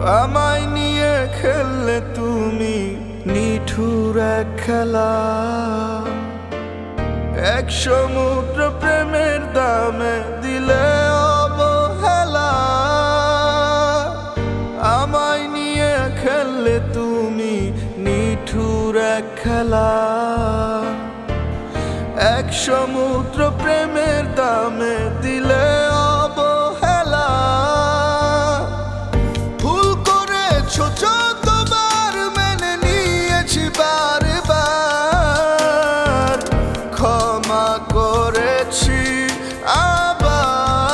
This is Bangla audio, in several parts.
আমায় নিয়ে খেললে তুমি নিঠুর খেলা। এক সমুদ্র প্রেমের দামে দিলে খেললে তুমি নিঠুর খেলা। এক সমুদ্র প্রেমের দামে যতবার মেনে নিয়েছি ক্ষমা করেছি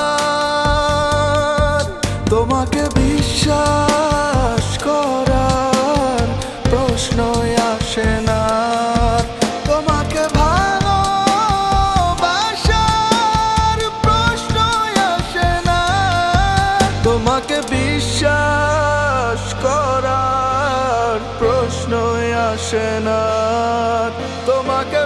আবার। তোমাকে বিশ্বাস আসে না। তোমাকে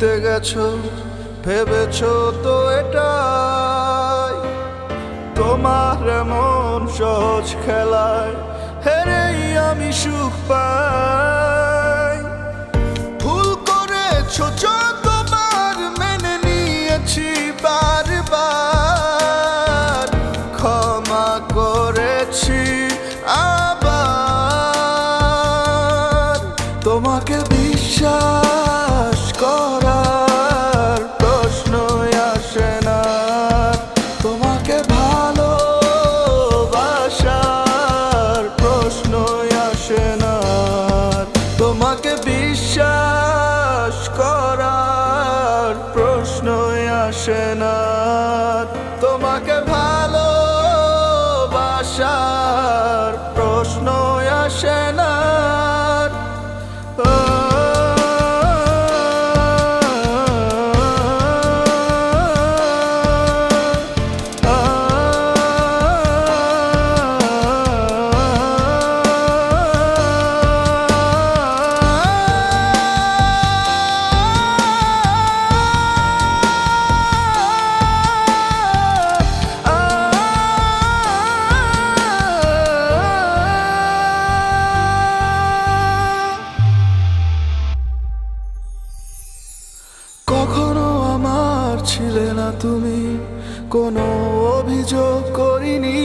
জিতে গেছো, ভেবেছো তো এটাই। তোমার এমন সহজ খেলায় হেরেই আমি সুখ পাই। ভুল করেছ তোমার মেনে নিয়েছি বারবার। ক্ষমা করেছি আবার। তোমাকে বিশ্বাস প্রশ্নই আসে না। অভিযোগ করিনি।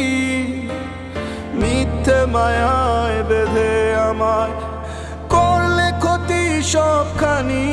মিথ্যে মায়ায় বেঁধে আমায় করলে ক্ষতি সবখানি।